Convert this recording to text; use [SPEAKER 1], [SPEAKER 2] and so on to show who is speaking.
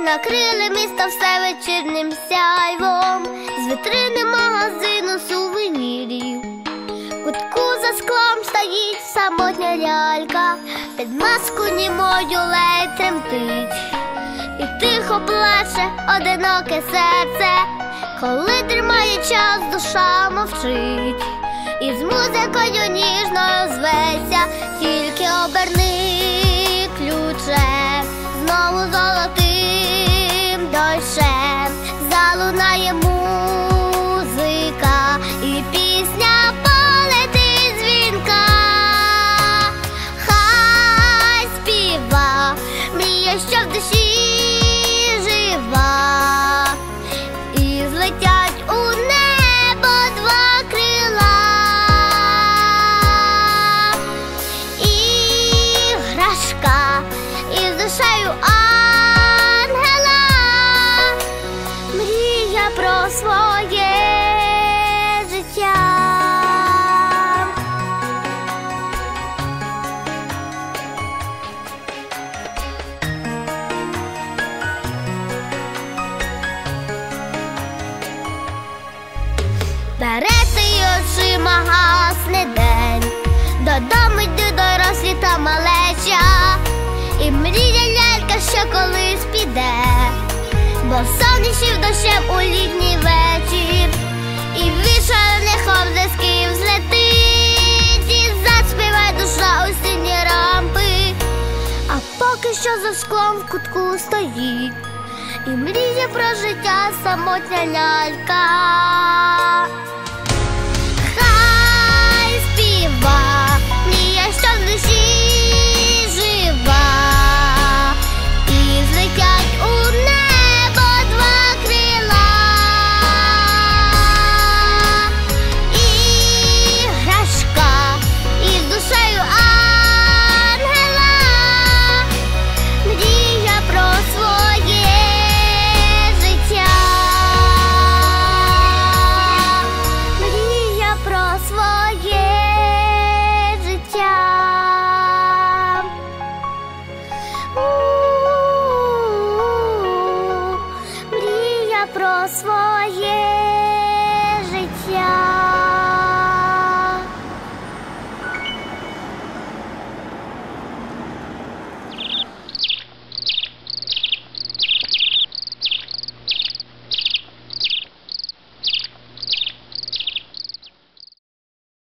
[SPEAKER 1] накрили місто все вечірнім сяйвом, з вітрини магазину сувенірів. Кутку за склом стоїть самотня лялька, під маску німою ледь тремтить, і тихо плаче одиноке серце, коли тримає час, душа мовчить, і з музикою ніжною зветься, тільки оберни залунає музика бо сонячів дощем у літній вечір, і вішальних облесків злетить, і заспіває душа осінні рампи, а поки що за склом в кутку стоїть. І мріє про життя самотня лялька. yeah.